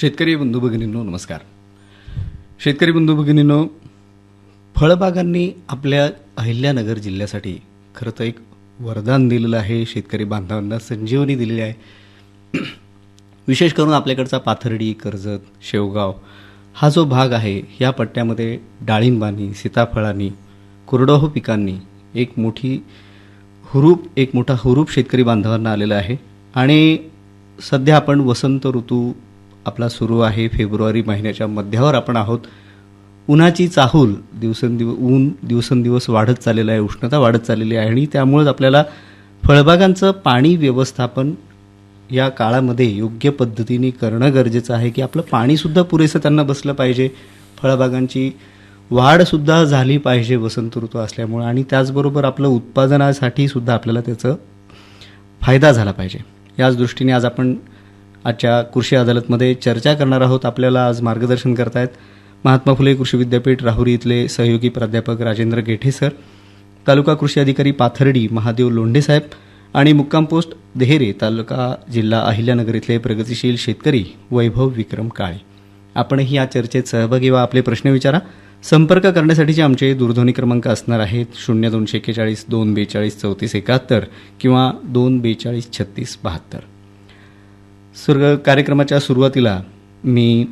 शेतकरी बंधू भगिनींनो नमस्कार. शेतकरी बंधू भगिनींनो फळबागांनी आपल्या अहिल्यानगर जिल्ह्यासाठी खरं तर एक वरदान दिलेलं आहे शेतकरी बांधवांना संजीवनी दिलेली आहे. विशेष करून आपल्याकडचा पाथर्डी कर्जत शेवगाव हा जो भाग आहे या पट्ट्यामध्ये डाळिंबानी सीताफळांनी कोरडवाहू पिकांनी एक मोठी हुरूप एक मोठा हुरूप शेतकरी बांधवांना आलेला आहे. आणि सध्या आपण वसंत ऋतू आपला सुरू आहे फेब्रुवारी महिन्याच्या मध्यावर आपण आहोत. उन्हाची चाहूल दिवसेंदिवस ऊन दिवसेंदिवस वाढत चाललेलं आहे उष्णता वाढत चाललेली आहे आणि त्यामुळेच आपल्याला फळबागांचं पाणी व्यवस्थापन या काळामध्ये योग्य पद्धतीने करणं गरजेचं आहे की आपलं पाणीसुद्धा पुरेसं त्यांना बसलं पाहिजे. फळबागांची वाढसुद्धा झाली पाहिजे वसंत ऋतू असल्यामुळं आणि त्याचबरोबर आपलं उत्पादनासाठी सुद्धा आपल्याला त्याचं फायदा झाला पाहिजे. याच दृष्टीने आज आपण आजच्या कृषी अदालतमध्ये चर्चा करणार आहोत आपल्याला आज मार्गदर्शन करतायत महात्मा फुले कृषी विद्यापीठ राहुरी इथले सहयोगी प्राध्यापक राजेंद्र गेठे सर तालुका कृषी अधिकारी पाथर्डी महादेव लोंढे साहेब आणि मुक्काम पोस्ट देहेरे तालुका जिल्हा अहिल्यानगर इथले प्रगतिशील शेतकरी वैभव विक्रम काळे. आपणही या चर्चेत सहभागी व्हा आपले प्रश्न विचारा. संपर्क करण्यासाठीचे आमचे दूरध्वनी क्रमांक असणार आहेत शून्य दोनशे एक्केचाळीस दोन बेचाळीस चौतीस एकाहत्तर किंवा दोन बेचाळीस छत्तीस बहात्तर. सुर कार्यक्रमाच्या सुरुवातीला मी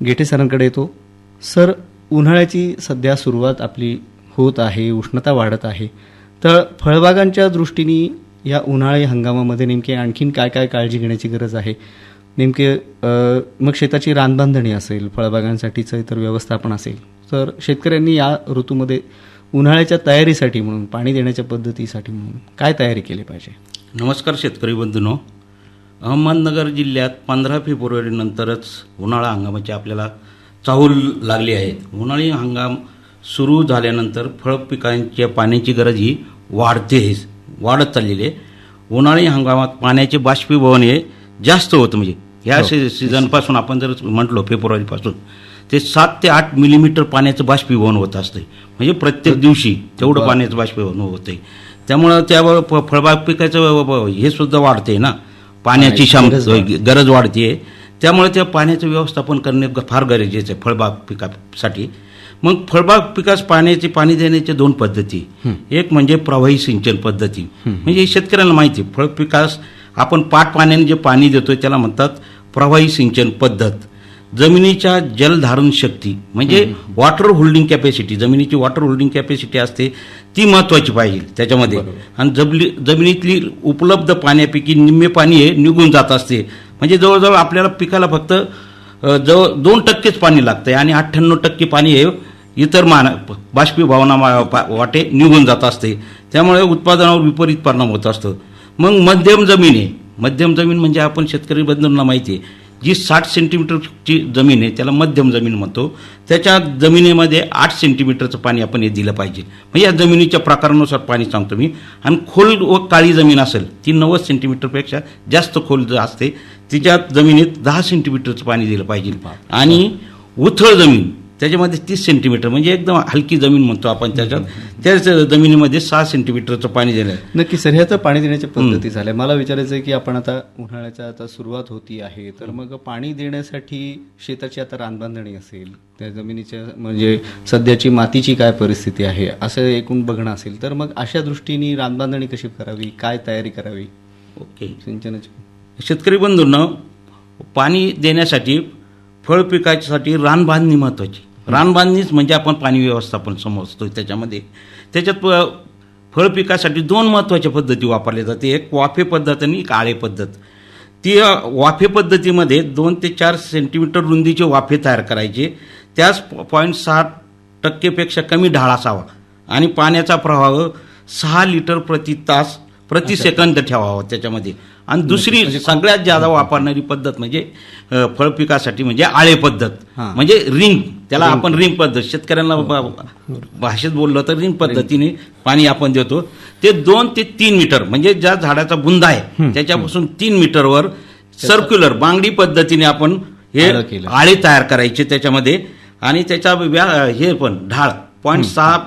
गेटे सरांकडे येतो. सर उन्हाळ्याची सध्या सुरुवात आपली होत आहे उष्णता वाढत आहे. तर फळबागांच्या दृष्टीने या उन्हाळी हंगामामध्ये नेमके आणखीन काय काय काळजी घेण्याची गरज आहे? नेमके मग शेताची रानबांधणी असेल फळबागांसाठीचं इतर व्यवस्थापन असेल. तर शेतकऱ्यांनी या ऋतूमध्ये उन्हाळ्याच्या तयारीसाठी म्हणून पाणी देण्याच्या पद्धतीसाठी म्हणून काय तयारी केली पाहिजे? नमस्कार शेतकरी बंधूनो. अहमदनगर जिल्ह्यात पंधरा फेब्रुवारीनंतरच उन्हाळा हंगामाची आपल्याला चाहूल लागली आहे. उन्हाळी हंगाम सुरू झाल्यानंतर फळ पिकांच्या पाण्याची गरज ही वाढते वाढत चाललेली आहे. उन्हाळी हंगामात पाण्याचे बाष्पीभवन हे जास्त होतं म्हणजे ह्या सी सीझनपासून आपण जर म्हटलो फेब्रुवारीपासून ते सात ते आठ मिलीमीटर पाण्याचं बाष्पीभवन होत असते म्हणजे प्रत्येक दिवशी तेवढं पाण्याचं बाष्पीभवन होते त्यामुळं त्यावर फ- फळबाग पिकाचं हे सुद्धा वाढते ना. पाण्याची क्षमता गरज वाढते. त्यामुळे त्या पाण्याचं व्यवस्थापन करणे फार गरजेचं आहे फळबाग पिकासाठी. मग फळबाग पिकास पाण्याचे पाणी देण्याच्या दोन पद्धती. एक म्हणजे प्रवाही सिंचन पद्धती. म्हणजे शेतकऱ्यांना माहिती आहे. फळ पिकास आपण पाट पाण्याने जे पाणी देतोय त्याला म्हणतात प्रवाही सिंचन पद्धत. जमिनीच्या जलधारण शक्ती म्हणजे वॉटर होल्डिंग कॅपॅसिटी जमिनीची वॉटर होल्डिंग कॅपॅसिटी असते ती महत्वाची पाहिजे त्याच्यामध्ये. आणि जबली जमिनीतली उपलब्ध पाण्यापैकी निम्मे पाणी हे निघून जात असते. म्हणजे जवळजवळ आपल्याला पिकाला फक्त जवळ दोन टक्केच पाणी लागतंय आणि अठ्ठ्याण्णव टक्के पाणी हे इतर मान बाष्पीभवना वाटे निघून जात असते. त्यामुळे उत्पादनावर विपरीत परिणाम होत असतो. मग मध्यम जमीन आहे मध्यम जमीन म्हणजे आपण शेतकरी बंधूंना माहिती आहे. जी साठ सेंटीमीटरची जमीन आहे त्याला मध्यम जमीन म्हणतो. त्याच्या जमिनीमध्ये आठ सेंटीमीटरचं पाणी आपण हे दिलं पाहिजे. म्हणजे या जमिनीच्या प्रकारानुसार पाणी सांगतो मी. आणि खोल व काळी जमीन असेल ती नव्वद सेंटीमीटरपेक्षा जास्त खोल ज- असते तिच्या जमिनीत दहा सेंटीमीटरचं पाणी दिलं पाहिजे. आणि उथळ जमीन त्याच्यामध्ये तीस सेंटीमीटर म्हणजे एकदम हलकी जमीन म्हणतो आपण त्याच्यात. त्याच जमिनीमध्ये सहा सेंटीमीटरचं पाणी दिलं नक्की सर ह्या तर पाणी देण्याच्या पद्धती झाल्या. मला विचारायचं आहे की आपण आता उन्हाळ्याच्या आता सुरुवात होती आहे तर मग पाणी देण्यासाठी शेताची आता रानबांधणी असेल त्या जमिनीच्या म्हणजे सध्याची मातीची काय परिस्थिती आहे असं एकूण बघणं असेल तर मग अशा दृष्टीने रानबांधणी कशी करावी? काय तयारी करावी? ओके. सिंचनाची. शेतकरी बंधूंना पाणी देण्यासाठी फळ पिकासाठी रानबांधणी महत्वाची. रानबांधणीच म्हणजे आपण पाणी व्यवस्थापन समजतो त्याच्यामध्ये. त्याच्यात फळ पिकासाठी दोन महत्त्वाच्या पद्धती वापरल्या जाते एक वाफे पद्धत आणि एक आळे पद्धत. ती वाफे पद्धतीमध्ये दोन ते चार सेंटीमीटर रुंदीचे वाफे तयार करायचे. त्यास पॉईंट सहा टक्केपेक्षा कमी ढाळ असावा आणि पाण्याचा प्रवाह सहा लिटर प्रति तास प्रति सेकंद ठेवावा त्याच्यामध्ये. आणि दुसरी सगळ्यात जादा वापरणारी पद्धत म्हणजे अ, फळ पिकासाठी म्हणजे आळे पद्धत. म्हणजे रिंग. त्याला आपण रिंग पद्धत. शेतकऱ्यांना ब- भाषेत बोललो तर रिंग पद्धतीने पाणी आपण देतो. ते दोन ते तीन मीटर म्हणजे ज्या झाडाचा बुंदा आहे त्याच्यापासून तीन मीटरवर सर्क्युलर बांगडी पद्धतीने आपण हे आळं केलं. आळे तयार करायचे त्याच्यामध्ये. आणि त्याचा व्या हे पण ढाळ पॉईंट सहा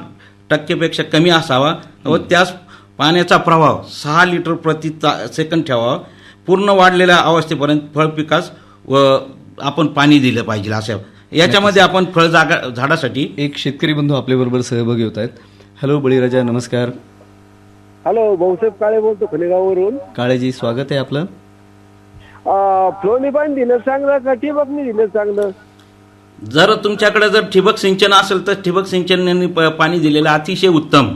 टक्केपेक्षा कमी असावा व त्यास पाण्याचा प्रवाह सहा लिटर प्रति ता सेकंद ठेवावा. पूर्ण वाढलेल्या अवस्थेपर्यंत फळ पिकास व आपण पाणी दिलं पाहिजे असं याच्यामध्ये आपण फळ जागा झाडासाठी एक शेतकरी बंधू आपल्याबरोबर सहभागी होत आहेत. हॅलो बळीराजा नमस्कार. हॅलो भाऊसाहेब काळे बोलतो खलेगाववरून. काळेजी स्वागत आहे आपलं. फ्लोनी पाणी दिलं चांगलं का ठिबकनी दिलं चांगलं? जर तुमच्याकडे जर ठिबक सिंचन असेल तर ठिबक सिंचनाने प- पाणी दिलेलं अतिशय उत्तम.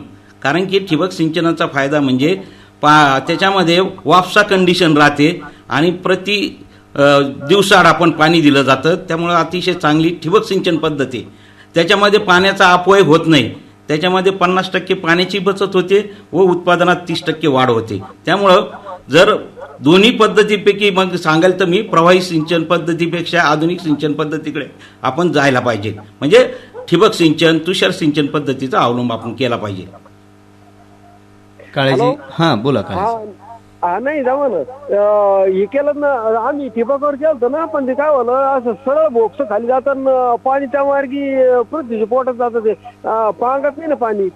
कारण की ठिबक सिंचनाचा फायदा म्हणजे पा त्याच्यामध्ये वापसा कंडिशन राहते आणि प्रति अ, दिवसाड आपण पाणी दिलं जातं. त्यामुळं अतिशय चांगली ठिबक सिंचन पद्धती. त्याच्यामध्ये पाण्याचा अपव्यय होत नाही. त्याच्यामध्ये पन्नास टक्के पाण्याची बचत होते व उत्पादनात तीस टक्के वाढ होते. त्यामुळं जर दोन्ही पद्धतीपैकी मग सांगाल तर मी प्रवाही सिंचन पद्धतीपेक्षा आधुनिक सिंचन पद्धतीकडे आपण जायला पाहिजे. म्हणजे ठिबक सिंचन तुषार सिंचन पद्धतीचा अवलंब आपण केला पाहिजे. काळेजी हां बोला काळेजी. हा नाही जाऊ ना. अं, हे केलं ना आम्ही ठिबकवर केलं ना पण ते काय झालं असं सरळ बोक्स खाली जाताना पाणी त्या मार्गी अं, पृथ्वीच्या पोटात जातं ते. अं, पांगत नाही ना पाणी.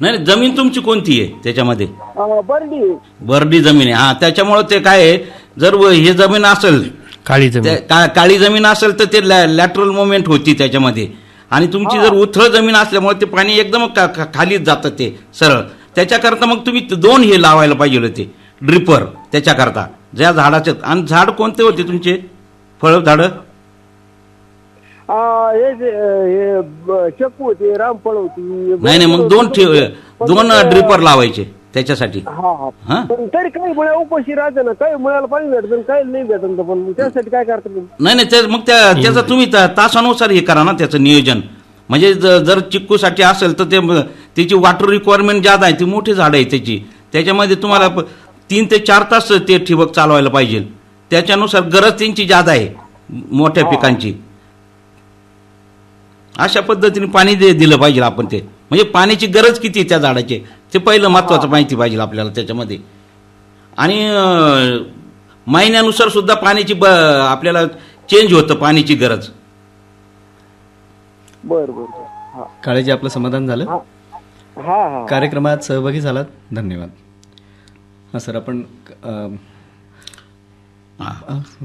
नाही नाही, जमीन तुमची कोणती आहे त्याच्यामध्ये? अं, बरडी. बर्डी जमीन आहे. हा त्याच्यामुळं ते काय आहे जर व- हे जमीन असेल काळी जमीन. त्या- का- काळी जमीन असेल तर ते लॅटरल मुवमेंट होती त्याच्यामध्ये. आणि तुमची जर उथळ जमीन असल्यामुळे ते पाणी एकदम का- का- खालीच जातं ते सरळ. त्याच्याकरता मग तुम्ही दोन हे लावायला पाहिजे होते. ड्रिपर त्याच्याकरता. ज्या झाडाचे आणि झाड कोणते होते तुमचे? फळ झाड? चक्कू होती रामफळ होती नाही नाही मग दोन ठे- दोन ड्रिपर लावायचे त्याच्यासाठी. तरी काही मुळे उपाशी राहते ना काही मुळाला पाणी भेटतं काही नाही भेटत पण त्यासाठी काय करता नाही नाही ते मग त्या त्याचं तुम्ही तासानुसार हे करा ना त्याचं नियोजन. म्हणजे जर चिक्कूसाठी असेल तर ते त्याची वॉटर रिक्वायरमेंट जादा आहे ती मोठी झाडं आहे त्याची. त्याच्यामध्ये तुम्हाला तीन ते चार तास ते ठिबक चालवायला पाहिजे. त्याच्यानुसार गरज त्यांची जादा आहे मोठ्या पिकांची. अशा पद्धतीने पाणी दे दिलं पाहिजे आपण ते. म्हणजे पाण्याची गरज किती आहे त्या झाडाची? ते पहिलं महत्वाचं माहिती पाहिजे आपल्याला त्याच्यामध्ये. आणि महिन्यानुसार सुद्धा पाण्याची ब आपल्याला चेंज होतं पाण्याची गरज. बर बर. हा. काळेजी आपलं समाधान झालं? हा. हा हा. कार्यक्रमात सहभागी झालात? धन्यवाद. हां सर आपण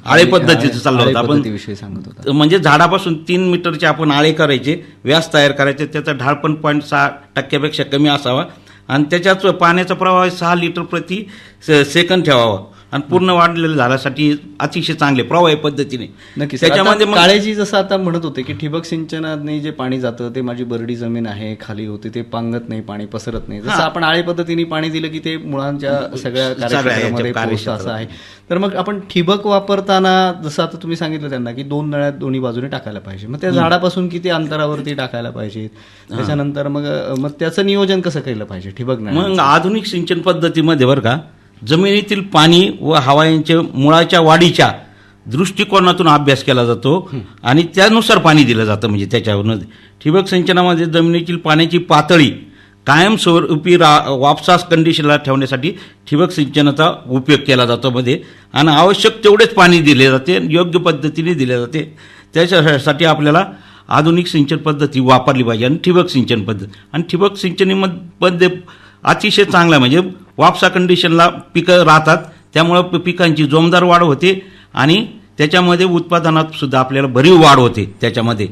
आळे पद्धतीचं चाललं होतं. आपण सांगत होता. म्हणजे झाडापासून तीन मीटरचे आपण आळे करायचे व्यास तयार करायचे त्याचा ढाळ पण पॉईंट सहा टक्क्यापेक्षा कमी असावा. आणि त्याच्यात पाण्याचा प्रवाह सहा लिटर प्रति सेकंद ठेवावा. आणि पूर्ण वाढलेल्या झाडासाठी अतिशय चांगले प्रवाही पद्धतीने. नक्कीच त्याच्यामध्ये काळेजी जसं आता म्हणत होते की ठिबक सिंचनाने जे पाणी जातं ते माझी बरडी जमीन आहे खाली होते ते पांगत नाही पाणी पसरत नाही. जसं आपण आळे पद्धतीने पाणी दिलं की ते मुळांच्या सगळ्या असं आहे. तर मग आपण ठिबक वापरताना जसं आता तुम्ही सांगितलं त्यांना की दोन नळ्यात दोन्ही बाजूने टाकायला पाहिजे. मग त्या झाडापासून किती अंतरावरती टाकायला पाहिजेत? त्याच्यानंतर मग मग त्याचं नियोजन कसं केलं पाहिजे ठिबक नाही मग आधुनिक सिंचन पद्धतीमध्ये बरं का जमिनीतील पाणी व हवा यांच्या मुळाच्या वाढीच्या दृष्टिकोनातून अभ्यास केला जातो आणि त्यानुसार पाणी दिलं जातं म्हणजे त्याच्यावरून. ठिबक सिंचनामध्ये जमिनीतील पाण्याची पातळी कायमस्वरूपी रा वापसास कंडिशनला ठेवण्यासाठी ठिबक सिंचनाचा उपयोग केला जातो मध्ये. आणि आवश्यक तेवढेच पाणी दिले जाते योग्य पद्धतीने दिले जाते. त्याच्यासाठी आपल्याला आधुनिक सिंचन पद्धती वापरली पाहिजे आणि ठिबक सिंचन पद्धत. आणि ठिबक सिंचनीमध्ये अतिशय चांगला म्हणजे वापसा कंडिशनला पिकं राहतात. त्यामुळं पिकांची जोमदार वाढ होते आणि त्याच्यामध्ये उत्पादनात सुद्धा आपल्याला भरीव वाढ होते त्याच्यामध्ये.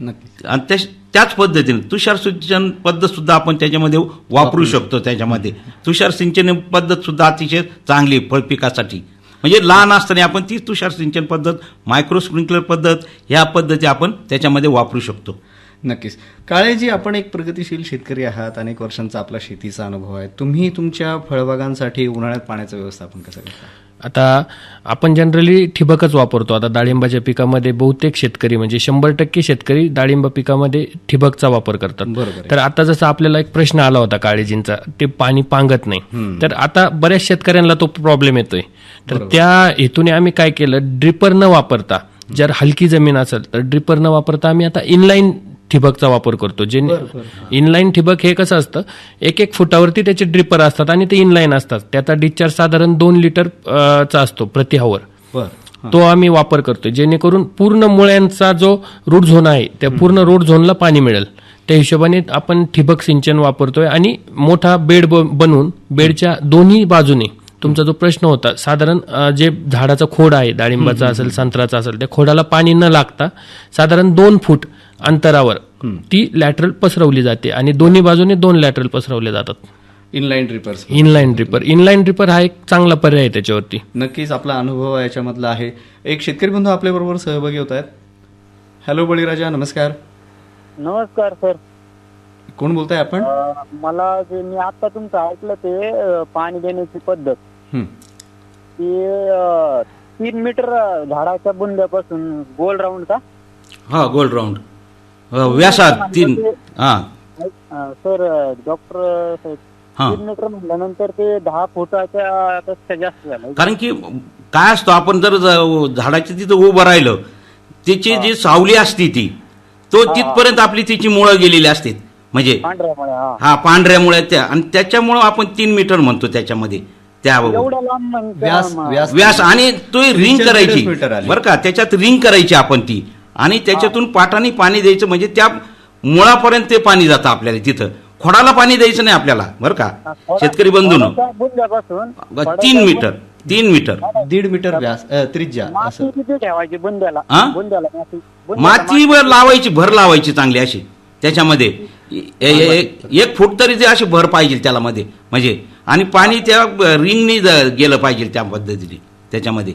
आणि त्या त्याच पद्धतीने तुषार सिंचन पद्धत सुद्धा आपण त्याच्यामध्ये वापरू शकतो. त्याच्यामध्ये. तुषार सिंचन पद्धत सुद्धा अतिशय चांगली आहे फळ पिकासाठी. म्हणजे लहान असताना आपण ती तुषार सिंचन पद्धत मायक्रो स्प्रिंकलर पद्धत ह्या पद्धती आपण त्याच्यामध्ये वापरू शकतो. नक्कीच. काळेजी आपण एक प्रगतिशील शेतकरी आहात अनेक वर्षांचा आपला शेतीचा अनुभव आहे. तुम्ही तुमच्या फळबागांसाठी उन्हाळ्यात पाण्याचं व्यवस्थापन कसं करता? आता आपण जनरली ठिबकच वापरतो. आता डाळिंबाच्या पिकामध्ये बहुतेक शेतकरी म्हणजे शंभर टक्के शेतकरी डाळिंब पिकामध्ये ठिबकचा वापर करतात. तर आता जसं आपल्याला एक प्रश्न आला होता काळजींचा ते पाणी पांगत नाही. तर आता बऱ्याच शेतकऱ्यांना तो प्रॉब्लेम येतोय. तर त्या हेतूने आम्ही काय केलं? ड्रिपर न वापरता जर हलकी जमीन असेल तर ड्रिपर न वापरता आम्ही आता इनलाईन ठिबकचा वापर करतो. जे इनलाईन ठिबक हे कसं असतं? एक एक फुटावरती त्याचे ड्रिपर असतात आणि ते इनलाईन असतात. त्याचा डिस्चार्ज साधारण दोन लिटर चा असतो प्रति हवर तो आम्ही वापर करतोय जेणेकरून पूर्ण मुळ्यांचा जो रूट झोन आहे त्या पूर्ण रूट झोनला पाणी मिळेल. त्या हिशोबाने आपण ठिबक सिंचन वापरतोय आणि मोठा बेड बनवून बेडच्या दोन्ही बाजूने तुमचा जो प्रश्न होता साधारण जे झाडाचा खोड आहे डाळिंबाचा असेल संत्र्याचा असेल त्या खोडाला पाणी न लागता साधारण दोन फूट अंतरावर ती लॅटरल पसरवली जाते आणि दोन्ही बाजूने दोन लॅटरल पसरवले जातात. Inline drippers inline dripper inline dripper हा एक चांगला पर्याय आहे त्याच्यावरती. नक्कीच आपला अनुभव याच्यामधला आहे. एक शेतकरी बंधू आपल्याबरोबर सहभागी होत आहेत. हॅलो बळीराजा नमस्कार. नमस्कार सर कोण बोलताय आपण? मला जे मी आता तुमचं ऐकलं ते पाणी देण्याची पद्धत. ती अ, तीन मीटर अ, झाडाच्या बुंद्यापासून गोल राऊंड का? हा गोल्ड राऊंड व्यासात तीन. हा. अ, सर अ, डॉक्टर साहेब हा. तीन मीटर म्हटल्यानंतर ते दहा फुटाच्या पेक्षा जास्त झालं. कारण की काय असतो आपण जर ज- झाडाच्या तिथं उभं राहिलं त्याची जी सावली असते ती तो तिथपर्यंत आपली तिची मुळं गेलेली असते म्हणजे पांढऱ्यामुळे हा. हा पांढऱ्यामुळे त्या आणि त्याच्यामुळं आपण तीन मीटर म्हणतो त्याच्यामध्ये. त्या एवढ्या लांब मग त्या व्यास म- व्यास व्यास आणि तो रिंग करायची. मीटर आली. बरं का? त्याच्यात रिंग करायची आपण ती. आणि त्याच्यातून पाटाने पाणी द्यायचं म्हणजे त्या मुळापर्यंत ते पाणी जातं आपल्याला तिथं. खोडाला पाणी द्यायचं नाही आपल्याला बरं का? शेतकरी बंधून. तीन मीटर तीन मीटर. दीड मीटर व्यास अ, त्रिज्या माती किती ठेवायची बुंद्याला? हा? बुंद्याला माती. बुंद्याला मातीवर लावायची भर लावायची चांगली अशी त्याच्यामध्ये. एक फूट तरी ते अशी भर पाहिजे त्याला मध्ये म्हणजे आणि पाणी त्या रिंगनी गेलं पाहिजे त्या पद्धतीने त्याच्यामध्ये.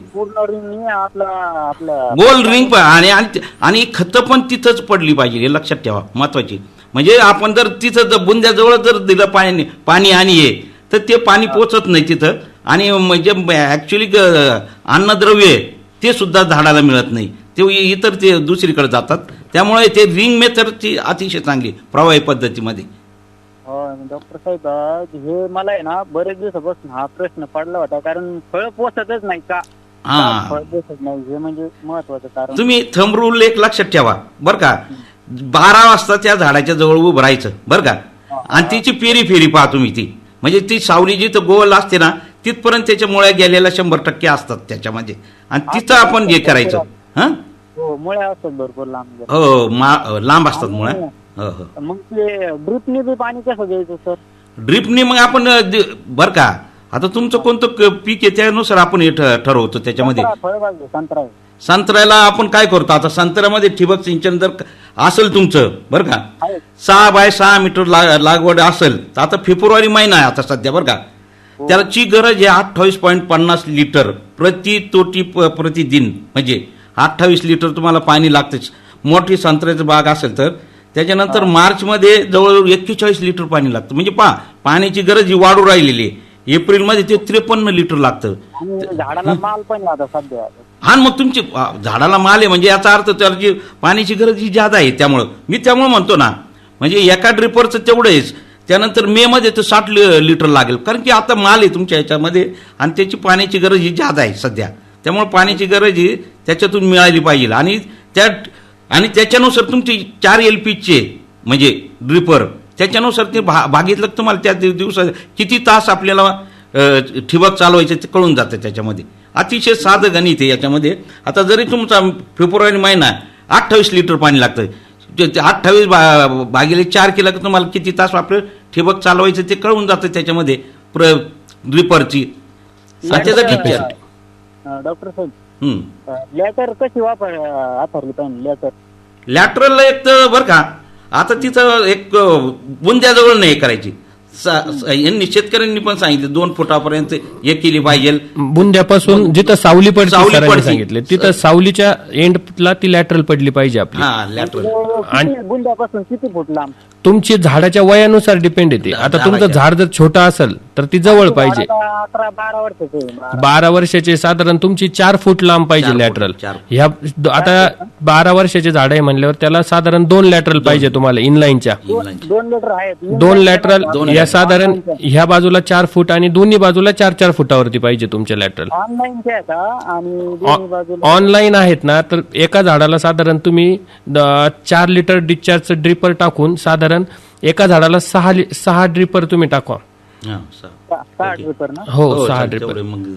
गोल रिंग पण आणि आणि- आणि खतं पण तिथंच पडली पाहिजे हे लक्षात ठेवा महत्वाची. म्हणजे आपण जर तिथं जर बुंद्याजवळ जर दिलं पाणी पाणी आणि हे तर ते पाणी पोचत नाही तिथं आणि म्हणजे ऍक्च्युली अन्नद्रव्य ते सुद्धा झाडाला मिळत नाही. ते इतर ते दुसरीकडे जातात. त्यामुळे ते रिंग मेथडची अतिशय चांगली प्रवाही पद्धतीमध्ये. डॉक्टर साहेब हे मला आहे ना बरेच दिवसापासून हा प्रश्न पडला होता कारण फळ पोचतच नाही का? हा. का फळ पोचत नाही? हे म्हणजे महत्वाचं कारण. तुम्ही थंब रूल एक लक्षात ठेवा बरं का? बारा वाजता त्या झाडाच्या जवळ उभं राहायचं बरं का? आणि तिची फेरी फेरी पहा तुम्ही ती. म्हणजे ती सावली जिथं गोल असते ना तिथपर्यंत त्याच्या मुळ्या गेलेल्या शंभर टक्के असतात त्याच्यामध्ये. आणि तिथं आपण हे करायचं हं? हो मुळे असतात भरपूर लांब हो मा- लांब असतात मुळ्या? हो हो. मग ते ड्रिपने बी पाणी कसं द्यायचं सर? ड्रिपनी मग आपण अ, दि- बरं का. आता तुमचं कोणतं क- पीक आहे त्यानुसार आपण हे ठ- ठरवतो त्याच्यामध्ये. संत्रा फळबाग आहे, संत्रा. आहे. संत्र्याला आपण काय करतो? आता संत्र्यामध्ये ठिबक सिंचन जर क- असेल तुमचं बरं का? आहे. सहा बाय सहा मीटर ला- लागवड असेल तर आता फेब्रुवारी महिना आहे आता सध्या बरं का? त्याची गरज आहे अठ्ठावीस पॉईंट पन्नास लिटर प्रति तोटी प- प्रतिदिन म्हणजे अठ्ठावीस लिटर तुम्हाला पाणी लागतेच मोठी संत्र्याची बाग असेल तर त्याच्यानंतर मार्चमध्ये जवळजवळ एक्केचाळीस लिटर पाणी लागतं. म्हणजे पहा पाण्याची गरज ही वाढू राहिलेली आहे. एप्रिलमध्ये ते त्रेपन्न लिटर लागतं. झाडाला माल पण सध्या. हा मग तुमची झाडाला माल आहे म्हणजे याचा अर्थ त्याची पाण्याची गरज ही जादा आहे त्यामुळं. मी त्यामुळं म्हणतो ना म्हणजे एका ड्रिपरचं तेवढं आहेच त्यानंतर मे मध्ये तर साठ लिटर लागेल. कारण की आता माल आहे तुमच्या याच्यामध्ये आणि त्याची पाण्याची गरज ही जादा आहे सध्या. त्यामुळे पाण्याची गरज ही त्याच्यातून मिळाली पाहिजे. आणि त्या आणि त्याच्यानुसार तुमची चार एल पीचे म्हणजे ड्रिपर त्याच्यानुसार ते भा भागितलं तुम्हाला त्या दिव- दिवसात किती तास आपल्याला ठिबक चालवायचं ते कळून जातं त्याच्यामध्ये. अतिशय साधं गणित आहे याच्यामध्ये. आता जरी तुमचा फेब्रुवारी महिना अठ्ठावीस लिटर पाणी लागतं अठ्ठावीस बा भागिले चार केलं की तुम्हाला किती तास आपलं ठिबक चालवायचं ते कळून जातं त्याच्यामध्ये प्र ड्रिपरची. त्याच्यासाठी डॉक्टर साहेब हम्म. लेटर कशी वापर वापरली पाहिजे लेटर लॅटरलला एक तर बरं का आता तिथं एक बुंद्याजवळ नाही करायची. यांनी शेतकऱ्यांनी पण सांगितलं दोन फुटापर्यंत हे केली पाहिजे. बुंद्यापासून जिथं सावली पडते सावली. सांगितले तिथं सावलीच्या एंडला ती लॅटरल पडली पाहिजे आपली. हा लॅटरल किती बुंद्यापासून किती फूट लांब? तुमची झाडाच्या वयानुसार डिपेंड येते. आता तुमचं. झाड जर छोटं असेल तर ती जवळ पाहिजे. अकरा बारा वर्षाचे आहे, बारा. बारा वर्षाचे साधारण तुमची चार फूट लांब पाहिजे लॅटरल चार. ह्या आता बारा वर्षाचे झाड आहे म्हणल्यावर त्याला साधारण दोन लॅटरल पाहिजे तुम्हाला इनलाईनच्या दोन लिटर आहेत. दोन लॅटरल या. साधारण ह्या बाजूला चार फूट आणि दोन्ही बाजूला चार चार फुटावरती पाहिजे तुमचे लॅटरल ऑनलाईनचे आहे का आणि दोन्ही बाजूला ऑनलाईन आहेत ना तर एका झाडाला साधारण तुम्ही द- चार लिटर डिस्चार्जचं ड्रिपर टाकून साधारण एका झाडाला सहा लि- सहा ड्रिपर तुम्ही टाका हा, सा- सहा- सहा ड्रिपर ना? हो हो, सहा ड्रिपर. तेवढे मग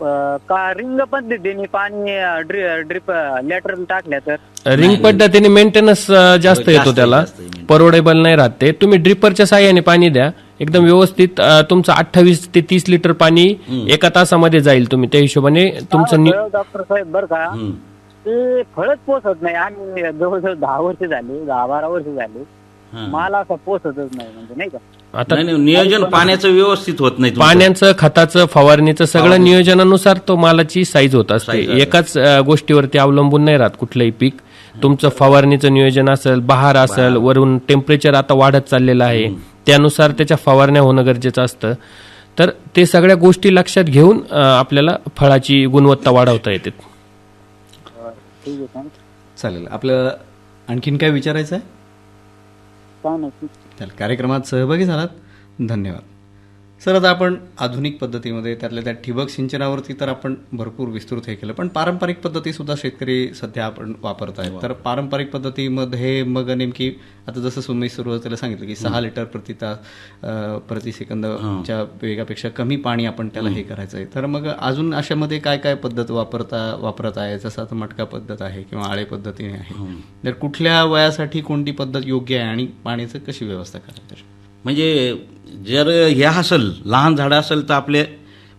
अं, का रिंग पद्धतीने पाणी ड्रिप लेटर टाकल्या तर. रिंग पद्धतीने मेंटेनन्स जास्त जास्त येतो त्याला. जास्त. परवडेबल नाही राहते तुम्ही ड्रिपरच्या साह्याने पाणी द्या. एकदम व्यवस्थित अ, तुमचं अठ्ठावीस ते तीस लिटर पाणी एका तासामध्ये जाईल तुम्ही. त्या हिशोबाने तुमचं नि- डॉक्टर साहेब बरं का? हं. ते फळच पोचत नाही. आम्ही जवळजवळ दहा वर्ष झाली दहा बारा वर्ष झाली. मला असं पोचतच नाही म्हणजे नाही का? आता नाही नाही, नियोजन पाण्याचं व्यवस्थित होत नाही तुमचं. पाण्याचं खताचं फवारणीचं सगळं नियोजनानुसार तो मालाची साईज होत असते. Size असते. एकाच अ, गोष्टीवरती अवलंबून नाही राहत कुठलंही पीक. तुमचं फवारणीचं नियोजन असेल बहार असेल वरून टेम्परेचर आता वाढत चाललेलं आहे. त्यानुसार त्याच्या फवारण्या होणं गरजेचं असतं. तर ते सगळ्या गोष्टी लक्षात घेऊन अ, आपल्याला फळाची गुणवत्ता वाढवता येते. ठीक आहे सांग चालेल. आपलं आणखीन काय विचारायचं आहे? काय असू चालेल कार्यक्रमात सहभागी झालात. धन्यवाद. सर आता आपण आधुनिक पद्धतीमध्ये त्यातल्या त्या ठिबक सिंचनावरती तर आपण भरपूर विस्तृत हे केलं पण पारंपरिक पद्धती सुद्धा शेतकरी सध्या आपण वापरत आहेत. तर पारंपरिक पद्धतीमध्ये मग नेमकी आता जसं तुम्ही सुरुवातीला सांगितलं की सहा लिटर प्रति तास प्रति सेकंदच्या वेगापेक्षा कमी पाणी आपण त्याला हे करायचं आहे. तर मग अजून अशामध्ये काय काय पद्धत वापरता वापरत आहे? जसं आता मटका पद्धत आहे किंवा आळे पद्धतीने आहे. तर कुठल्या वयासाठी कोणती पद्धत योग्य आहे आणि पाण्याचं कशी व्यवस्था करायची? म्हणजे जर हे असेल लहान झाडं असेल तर आपले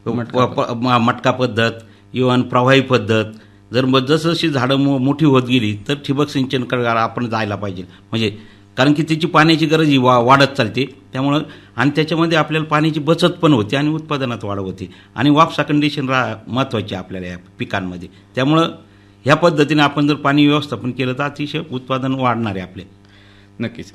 प- मटका पद्धत इवन प्रवाही पद्धत जर मग जसजशी झाडं मो मोठी होत गेली तर ठिबक सिंचन करायला आपण जायला पाहिजे. म्हणजे कारण की त्याची पाण्याची गरज ही वा वाढत चालते. त्यामुळं आणि त्याच्यामध्ये आपल्याला पाण्याची बचत पण होते आणि उत्पादनात वाढ होते. आणि वापसा कंडिशन रा महत्त्वाची आपल्याला या पिकांमध्ये. त्यामुळं ह्या पद्धतीने आपण जर पाणी व्यवस्थापन केलं तर अतिशय उत्पादन वाढणार आहे आपले. नक्कीच.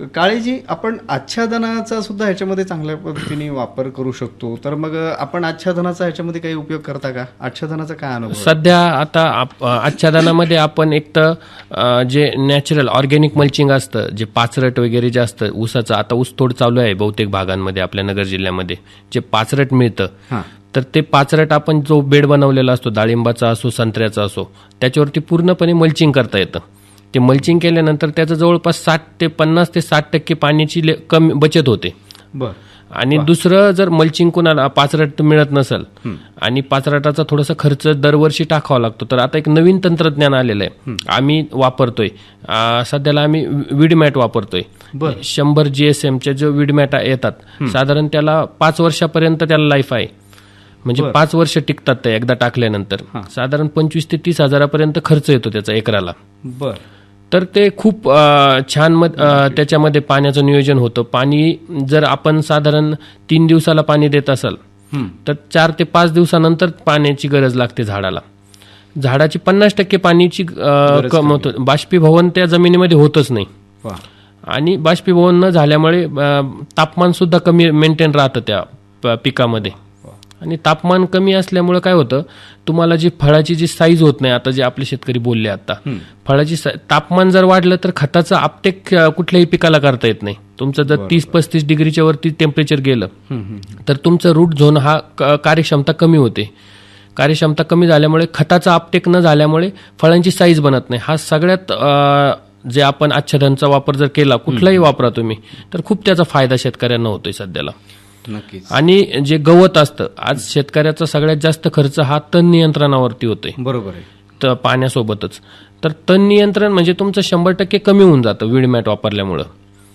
काळेजी आपण आच्छादनाचा सुद्धा ह्याच्यामध्ये चांगल्या पद्धतीने वापर करू शकतो. तर मग आपण आच्छादनाचा ह्याच्यामध्ये काही उपयोग करता का? आच्छादनाचा काय अनुभव? सध्या आता आप- आच्छादनामध्ये आपण एक तर जे नॅचरल ऑर्गॅनिक मल्चिंग असतं जे पाचरट वगैरे जे असतं ऊसाचं आता ऊस तोड चालू आहे बहुतेक भागांमध्ये आपल्या नगर जिल्ह्यामध्ये. जे पाचरट मिळतं तर ते पाचरट आपण जो बेड बनवलेला असतो डाळिंबाचा असो संत्र्याचा असो त्याच्यावरती पूर्णपणे मल्चिंग करता येतं. ते मल्चिंग केल्यानंतर त्याचं जवळपास साठ ते पन्नास ते साठ टक्के पाण्याची कमी बचत होते. बर. आणि दुसरं जर मल्चिंग कुणाला पाचरट मिळत नसेल आणि पाचरटाचा थोडासा खर्च दरवर्षी टाकावा लागतो तर आता एक नवीन तंत्रज्ञान आलेलं आहे. आम्ही वापरतोय. सध्याला आम्ही विडमॅट वापरतोय. शंभर जी एस एमचे जे विडमॅट येतात साधारण त्याला पाच वर्षापर्यंत त्याला लाईफ आहे. म्हणजे पाच वर्ष टिकतात ते एकदा टाकल्यानंतर. साधारण पंचवीस ते तीस हजारापर्यंत खर्च येतो त्याचा एकराला. बर. तर ते खूप छान मत अ, त्याच्यामध्ये पाण्याचं नियोजन होतं. पाणी जर आपण साधारण तीन दिवसाला पाणी देत असाल तर चार ते पाच दिवसानंतर पाण्याची गरज लागते झाडाला. झाडाची पन्नास टक्के पाण्याची कम होतं. बाष्पीभवन त्या जमिनीमध्ये होतच नाही. आणि बाष्पीभवन न झाल्यामुळे तापमान सुद्धा कमी मेंटेन राहतं त्या पिकामध्ये. आणि तापमान कमी असल्यामुळे काय होतं? तुम्हाला जी फळाची जी साईज होत नाही आता जे आपले शेतकरी बोलले आता फळाची तापमान जर वाढलं तर खताचं आपटेक कुठल्याही पिकाला करता येत नाही. तुमचं जर तीस पस्तीस डिग्रीच्या वरती टेम्परेचर गेलं तर तुमचं रूट झोन हा कार्यक्षमता कमी होते. कार्यक्षमता कमी झाल्यामुळे खताचा आपटेक न झाल्यामुळे फळांची साईज बनत नाही. हा सगळ्यात जे आपण आच्छादनचा वापर जर केला कुठलाही वापरा तुम्ही तर खूप त्याचा फायदा शेतकऱ्यांना होतोय सध्याला. नक्कीच. आणि जे गवत असतं आज शेतकऱ्याचा सगळ्यात जास्त खर्च हा तण नियंत्रणावरती होतोय. बरोबर आहे. तर पाण्यासोबतच. तर तण नियंत्रण म्हणजे तुमचं शंभर टक्के कमी होऊन जातं विडमॅट वापरल्यामुळं.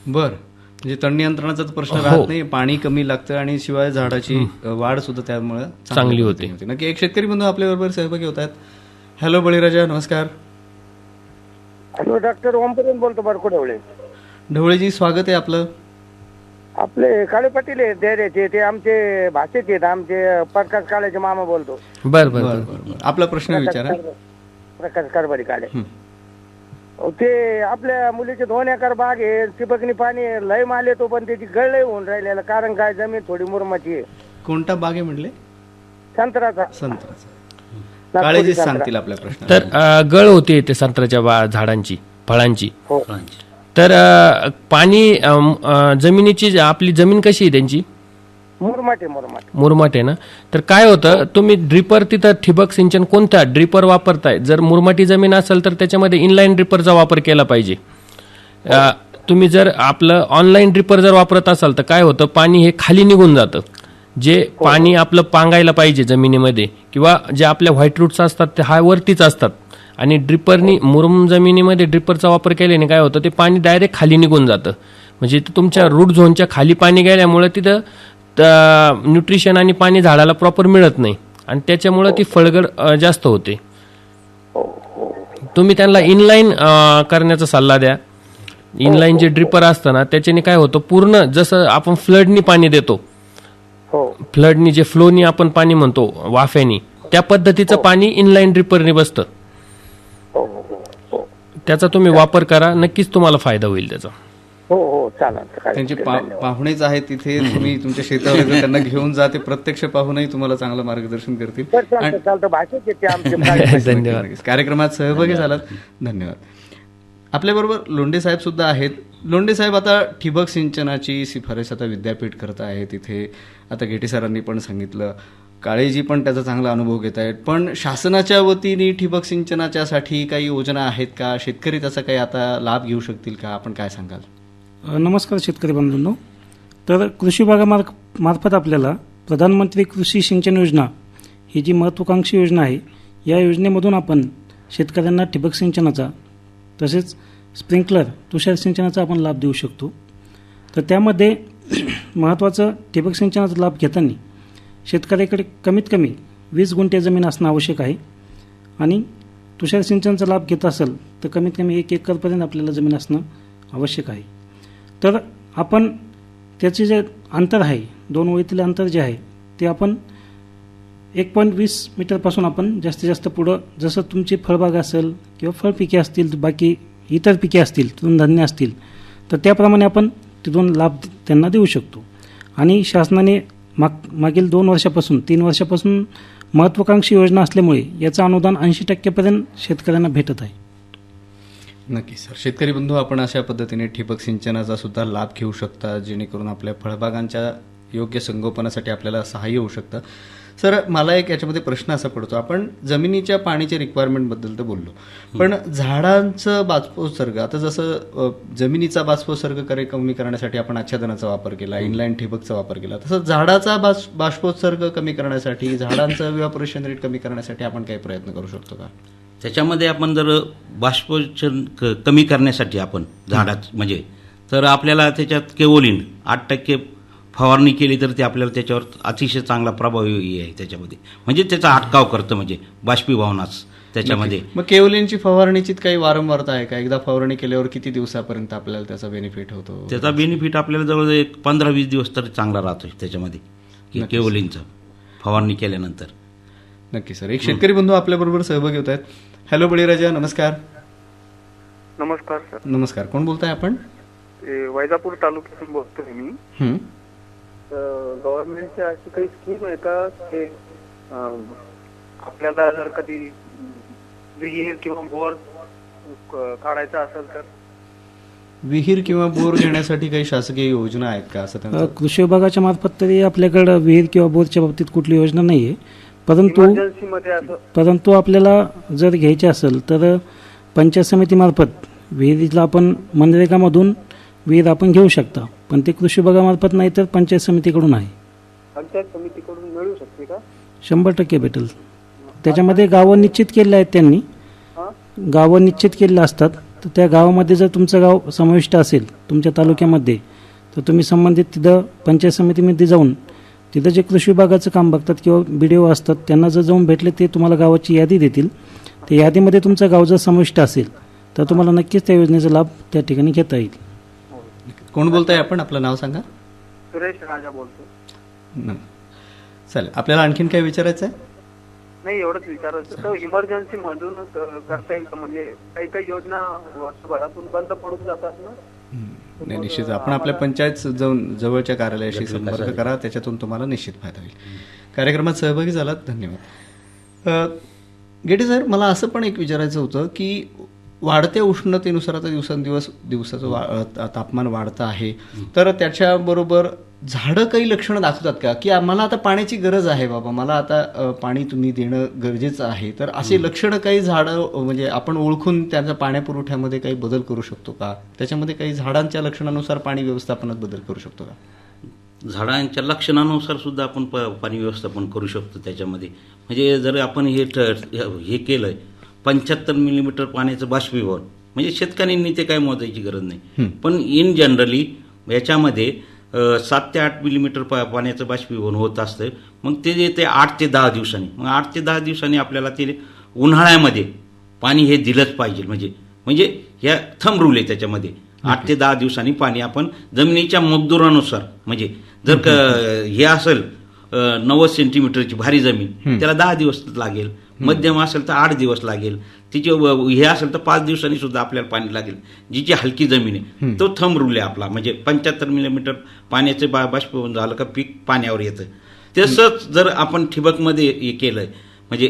बर. म्हणजे तण नियंत्रणाचा तर प्रश्न हो. राहत नाही पाणी कमी लागतं आणि शिवाय झाडाची वाढ सुद्धा त्यामुळे चांगली होते. नक्की एक शेतकरी बंधू आपल्याबरोबर सहभागी होत आहेत. हॅलो बळीराजा नमस्कार. हॅलो डॉक्टर ओमपर्यंत बोलतो बरकुडवळे. ढवळेजी स्वागत आहे आपलं. आपले काळे पाटील आहेत डेऱ्याचे ते आमचे भाषेत आहेत आमचे प्रकाश काळेचे मामा बोलतो. बरं बरं बर बरं. बर बर. आपला प्रश्न विचारा. प्रकाश कारभारी काळे. अहो, ते आपल्या मुलीचे दोन एकर बाग आहे ठिबकनी पाणी आहे. लय माल येतो पण त्याची गळ लय होऊन राहिलेला. कारण काय जमीन थोडी मुरमाची आहे. कोणता बाग आहे म्हणले संत्राचा संत्राचा काळेजी सांगतील आपल्या प्रश्न तर अ, गळ होते ते संत्र्याच्या बा झाडांची फळांची. हो. तर अ, पाणी अ, जमिनीची आपली जमीन कशी आहे त्यांची? मुरमाट मुरमाट. मुरमाट आहे ना? तर काय होतं तुम्ही ड्रिपर तिथं ठिबक सिंचन कोणत्या ड्रिपर वापरताय? जर मुरमाटी जमीन असेल तर त्याच्यामध्ये इनलाईन ड्रिपरचा वापर केला पाहिजे. अ, तुम्ही जर आपलं ऑनलाईन ड्रिपर जर वापरत असाल तर काय होतं पाणी हे खाली निघून जातं. जे पाणी आपलं पांगायला पाहिजे जमिनीमध्ये किंवा जे आपल्या व्हाईट रूट्स असतात ते हा वरतीच असतात. आणि ड्रिपरनी मुरुम जमिनीमध्ये ड्रिपरचा वापर केल्याने काय होतं ते पाणी डायरेक्ट खाली निघून जातं. म्हणजे ते तुमच्या रूट झोनच्या खाली पाणी गेल्यामुळे तिथं न्यूट्रिशन आणि पाणी झाडाला प्रॉपर मिळत नाही. आणि त्याच्यामुळे ती फळगड जास्त होते. तुम्ही त्यांना इनलाईन करण्याचा सल्ला द्या. इनलाईन जे ड्रिपर असतं ना त्याच्याने काय होतं पूर्ण जसं आपण फ्लडनी पाणी देतो हो. फ्लडनी जे फ्लोनी आपण पाणी म्हणतो वाफ्यानी त्या पद्धतीचं पाणी इनलाईन ड्रिपरनी बसतं. हो हो हो त्याचा तुम्ही वापर करा नक्कीच तुम्हाला फायदा होईल त्याचा. हो हो चालेल. त्यांचे पा- पाहुणेच आहेत तिथे तुम्ही तुमच्या शेतावर त्यांना घेऊन जा ते प्रत्यक्ष पाहूनही तुम्हाला चांगलं मार्गदर्शन करतील. चालतं चालतं भाषेत येते आमचे धन्यवाद. नक्कीच. कार्यक्रमात सहभागी झालात. धन्यवाद. आपल्याबरोबर लोंढे साहेब सुद्धा आहेत. लोंढे साहेब आता ठिबक सिंचनाची शिफारस आता विद्यापीठ करत आहे तिथे आता गेटे सरांनी पण सांगितलं. काळेजी पण त्याचा चांगला अनुभव घेत आहेत. पण शासनाच्या वतीने ठिबक सिंचनाच्यासाठी काही योजना आहेत का? शेतकरी त्याचा काही आता लाभ घेऊ शकतील का? आपण काय सांगाल? नमस्कार शेतकरी बंधूंनो. तर कृषी विभागामार्फ मार्फत आपल्याला प्रधानमंत्री कृषी सिंचन योजना ही जी महत्त्वाकांक्षी योजना आहे या योजनेमधून आपण शेतकऱ्यांना ठिबक सिंचनाचा तसेच स्प्रिंकलर तुषार सिंचनाचा आपण लाभ देऊ शकतो. तर त्यामध्ये महत्त्वाचं ठिबक सिंचनाचा लाभ घेताना शेतकऱ्याकडे कमीत कमी वीस गुंठे जमीन असणं आवश्यक आहे. आणि तुषार सिंचनचा लाभ घेत असेल तर कमीत कमी एक एकरपर्यंत आपल्याला जमीन असणं आवश्यक आहे. तर आपण त्याचे जे अंतर आहे दोन ओळीतील अंतर जे आहे ते आपण एक पॉईंट वीस मीटरपासून आपण जास्तीत जास्त पुढं जसं तुमची फळबाग असेल किंवा फळपिके असतील बाकी इतर पिके असतील तृणधान्य असतील तर त्याप्रमाणे आपण तिथून लाभ त्यांना देऊ शकतो. आणि शासनाने माग मागील दोन वर्षापासून तीन वर्षापासून महत्त्वाकांक्षी योजना असल्यामुळे याचं अनुदान ऐंशी टक्क्यापर्यंत शेतकऱ्यांना भेटत आहे. नक्की सर. शेतकरी बंधू आपण अशा पद्धतीने ठिबक सिंचनाचा सुद्धा लाभ घेऊ शकता जेणेकरून आपल्या फळबागांच्या योग्य संगोपनासाठी आपल्याला सहाय्य होऊ शकतं. सर मला एक याच्यामध्ये प्रश्न असा पडतो. आपण जमिनीच्या पाण्याच्या रिक्वायरमेंटबद्दल तर बोललो. पण झाडांचं बाष्पोत्सर्ग आता जसं जमिनीचा बाष्पोत्सर्ग करे कमी करण्यासाठी आपण आच्छादनाचा वापर केला इनलाईन ठिबकचा वापर केला तसंच झाडाचा बाष् बाष्पोत्सर्ग कमी करण्यासाठी झाडांचं इव्हॅपोरेशन रेट कमी करण्यासाठी आपण काही प्रयत्न करू शकतो का? त्याच्यामध्ये आपण जर बाष्पोचन क- कमी करण्यासाठी आपण झाडात म्हणजे तर आपल्याला त्याच्यात केवोलिन आठ टक्के फवारणी केली तर ते आपल्याला त्याच्यावर अतिशय चांगला प्रभावी आहे त्याच्यामध्ये. म्हणजे त्याचा अटकाव करतं म्हणजे बाष्पीभवनास त्याच्यामध्ये. मग केवलिनची फवारणीची काही वारंवारता आहे का? एकदा फवारणी केल्यावर किती दिवसापर्यंत आपल्याला त्याचा बेनिफिट होतो? त्याचा बेनिफिट आपल्याला जवळ एक पंधरा वीस दिवस तरी चांगला राहतो त्याच्यामध्ये. की केवलिनचं फवारणी केल्यानंतर. नक्की सर. एक शेतकरी बंधू आपल्या बरोबर सहभागी होत आहेत. हॅलो बळीराजा. नमस्कार. नमस्कार सर. नमस्कार. कोण बोलताय आपण? ते वैजापूर तालुक्यातून बोलतोय मी. हं. गव्हर्नमेंटच्या अशी काही स्कीम आहे का? ते आपल्याला जर कधी विहीर किंवा बोर काढायचा असेल तर? विहीर किंवा बोर घेण्यासाठी काही शासकीय योजना आहेत का असं त्यांचं? कृषी विभागाच्या मार्फत तरी आपल्याकडं विहीर किंवा बोरच्या बाबतीत कुठली योजना नाही आहे परंतु इमर्जन्सी मध्ये असं परंतु आपल्याला जर घ्यायचे असेल तर पंचायत समितीमार्फत विहिरीला आपण मनरेगामधून विहीर आपण घेऊ शकता. पण ते कृषी विभागामार्फत नाही तर पंचायत समितीकडून आहे. पंचायत समितीकडून मिळू शकते का? शंभर टक्के भेटेल. त्याच्यामध्ये गावं निश्चित केले आहेत त्यांनी. गावं निश्चित केलेलं असतात. तर त्या गावामध्ये जर तुमचं गाव समाविष्ट असेल तुमच्या तालुक्यामध्ये तर तुम्ही संबंधित तिथं पंचायत समितीमध्ये जाऊन तिथं जे कृषी विभागाचं काम बघतात किंवा बी डी ओ असतात त्यांना जर जाऊन भेटले ते तुम्हाला गावाची यादी देतील. त्या यादीमध्ये तुमचं गाव जर समाविष्ट असेल तर तुम्हाला नक्कीच त्या योजनेचा लाभ त्या ठिकाणी घेता येईल. कोण बोलताय आपण? आपलं नाव सांगा. सुरेश राजा बोलतो. न- चालेल. आपल्याला आणखीन काय विचारायचं आहे नाही एवढंच विचारायचं. तर इमर्जन्सी मधूनच अं, करता येईल का? म्हणजे काही काही योजना वर्षभरातून बंद पडून जातात ना? नाही निश्चित. आपण आपल्या पंचायत जाऊन जवळच्या कार्यालयाशी संपर्क करा. त्याच्यातून तुम्हाला निश्चित फायदा होईल. कार्यक्रमात सहभागी झालात. धन्यवाद. अ, गेटे सर मला असं पण एक विचारायचं होतं की वाढत्या उष्णतेनुसार आता दिवसेंदिवस दिवसाचं वा तापमान वाढतं आहे. तर त्याच्याबरोबर झाडं काही लक्षणं दाखवतात का? की आम्हाला आता पाण्याची गरज आहे बाबा. मला आता पाणी तुम्ही देणं गरजेचं आहे. तर असे लक्षणं काही झाडं म्हणजे आपण ओळखून त्यांच्या पाण्यापुरवठ्यामध्ये काही बदल करू शकतो का? त्याच्यामध्ये काही झाडांच्या लक्षणानुसार पाणी व्यवस्थापनात बदल करू शकतो का? झाडांच्या लक्षणानुसार सुद्धा आपण प पाणी व्यवस्थापन करू शकतो त्याच्यामध्ये. म्हणजे जर आपण हे हे केलंय पंच्याहत्तर मिलीमीटर पाण्याचं बाष्पीभवन. म्हणजे शेतकऱ्यांनी ते काय मोजायची गरज नाही. पण इन जनरली याच्यामध्ये सात ते आठ मिलीमीटर पा पाण्याचं बाष्पीभवन होत असतं. मग ते येते आठ ते दहा दिवसांनी. मग आठ ते दहा दिवसांनी आपल्याला ते उन्हाळ्यामध्ये पाणी हे दिलंच पाहिजे. म्हणजे म्हणजे ह्या थंब रूल आहे त्याच्यामध्ये. आठ ते दहा दिवसांनी पाणी आपण जमिनीच्या मजदुरानुसार म्हणजे जर क हे असेल नव्वद सेंटीमीटरची भारी जमीन त्याला दहा दिवस लागेल. मध्यम असेल तर आठ दिवस लागेल. तिची हे असेल तर पाच दिवसांनी सुद्धा आपल्याला पाणी लागेल. जिची हलकी जमीन आहे. तो थंब रूल आहे आपला. म्हणजे पंच्याहत्तर मिलीमीटर पाण्याचे बा बाष्पीभवन झालं का पीक पाण्यावर येतं. तसंच जर आपण ठिबकमध्ये हे केलं म्हणजे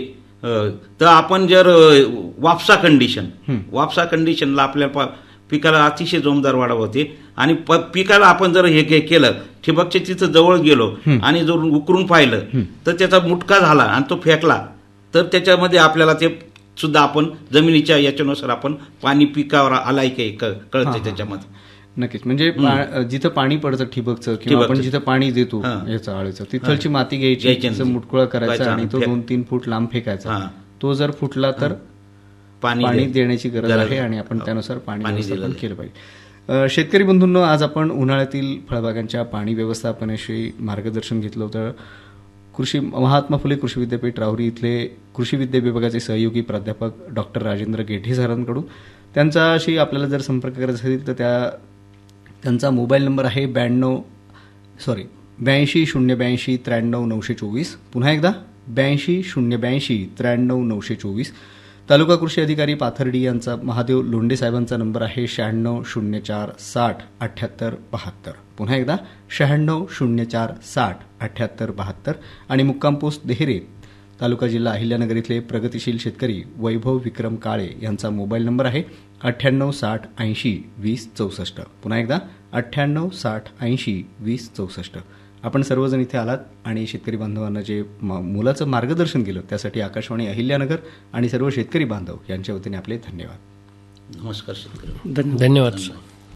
तर आपण जर वापसा कंडिशन वापसा कंडिशनला आपल्याला पा- पिकाला अतिशय जोमदार वाढ होते. आणि पिकाला आपण जर हे केलं ठिबकच्या तिथं जवळ गेलो आणि जर उकरून पाहिलं तर त्याचा मुटका झाला आणि तो फेकला तर त्याच्यामध्ये आपल्याला ते सुद्धा आपण जमिनीच्या याच्यानुसार आपण पाणी पिकावर आलाय काही क- कळते त्याच्यामध्ये नक्कीच म्हणजे जिथं पाणी पडतं ठिबकचं किंवा आपण. जिथं पाणी देतो हा. याचं आळीचं तिथलची माती घ्यायची नाही. मुटकुळा करायचा आणि तो दोन तीन फूट लांब फेकायचा हा. तो जर फुटला तर पाणी देण्याची गरज आहे. आणि आपण त्यानुसार पाणी केलं पाहिजे शेतकरी बंधूंनो आज आपण उन्हाळ्यातील फळबागांच्या पाणी व्यवस्थापनाविषयी मार्गदर्शन घेतलं होतं कृषी महात्मा फुले कृषी विद्यापीठ राहुरी इथले कृषी विद्या विभागाचे सहयोगी प्राध्यापक डॉक्टर राजेंद्र गेढे सरांकडून. त्यांच्याशी आपल्याला जर संपर्क करायचा असेल तर त्या त्यांचा मोबाईल नंबर आहे ब्याण्णव सॉरी ब्याऐंशी शून्य ब्याऐंशी त्र्याण्णव नऊशे चोवीस. पुन्हा एकदा ब्याऐंशी शून्य ब्याऐंशी त्र्याण्णव नऊशे चोवीस. तालुका कृषी अधिकारी पाथर्डी यांचा महादेव लोंडे साहेबांचा नंबर आहे शहाण्णव शून्य चार साठ अठ्ठ्याहत्तर बहात्तर. पुन्हा एकदा शहाण्णव शून्य चार साठ अठ्ठ्याहत्तर बहात्तर आणि मुक्काम पोस्ट देहरे तालुका जिल्हा अहिल्यानगर इथले प्रगतिशील शेतकरी वैभव विक्रम काळे यांचा मोबाईल नंबर आहे अठ्ठ्याण्णव साठ ऐंशी वीस चौसष्ट. पुन्हा एकदा अठ्ठ्याण्णव साठ ऐंशी वीस चौसष्ट. आपण सर्वजण इथे आलात आणि शेतकरी बांधवांना जे म- मुलाचं मार्गदर्शन केलं त्यासाठी आकाशवाणी अहिल्यानगर आणि सर्व शेतकरी बांधव यांच्या वतीने आपले धन्यवाद. नमस्कार शेतकरी धन्यवाद. धन्यवाद. सर